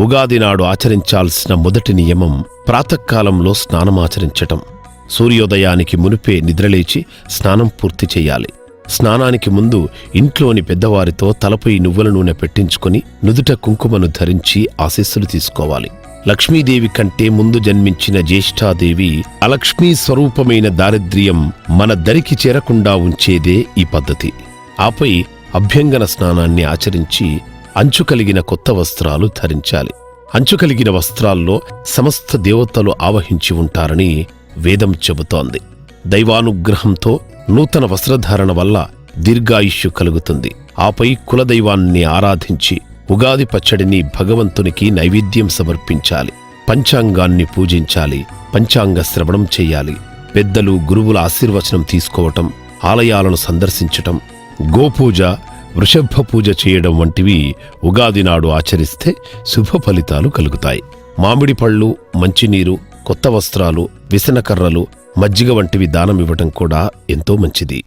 ఉగాది నాడు ఆచరించాల్సిన మొదటి నియమం ప్రాతకాలంలో స్నానమాచరించటం సూర్యోదయానికి మునిపే నిద్రలేచి స్నానం పూర్తి చేయాలి. స్నానానికి ముందు ఇంట్లోని పెద్దవారితో తలపై నువ్వుల నూనె పెట్టించుకొని నుదుట కుంకుమను ధరించి ఆశీస్సులు తీసుకోవాలి. లక్ష్మీదేవి కంటే ముందు జన్మించిన జ్యేష్ఠాదేవి అలక్ష్మీ స్వరూపమైన దారిద్ర్యం మన దరికి చేరకుండా ఉంచేదే ఈ పద్ధతి. ఆపై అభ్యంగన స్నానాన్ని ఆచరించి అంచు కలిగిన కొత్త వస్త్రాలు ధరించాలి. అంచు కలిగిన వస్త్రాల్లో సమస్త దేవతలు ఆవహించి ఉంటారని వేదం చెబుతోంది. దైవానుగ్రహంతో నూతన వస్త్రధారణ వల్ల దీర్ఘాయుష్యు కలుగుతుంది. ఆపై కులదైవాన్ని ఆరాధించి ఉగాది పచ్చడిని భగవంతునికి నైవేద్యం సమర్పించాలి. పంచాంగాన్ని పూజించాలి. పంచాంగ శ్రవణం చెయ్యాలి పెద్దలు గురువుల ఆశీర్వచనం తీసుకోవటం ఆలయాలను సందర్శించటం గోపూజ వృషభ పూజ చేయడం వంటివి ఉగాది నాడు ఆచరిస్తే శుభ ఫలితాలు కలుగుతాయి. మామిడి పళ్ళు మంచినీరు కొత్త వస్త్రాలు విసనకర్రలు మజ్జిగ వంటివి దానమివ్వటం కూడా ఎంతో మంచిది.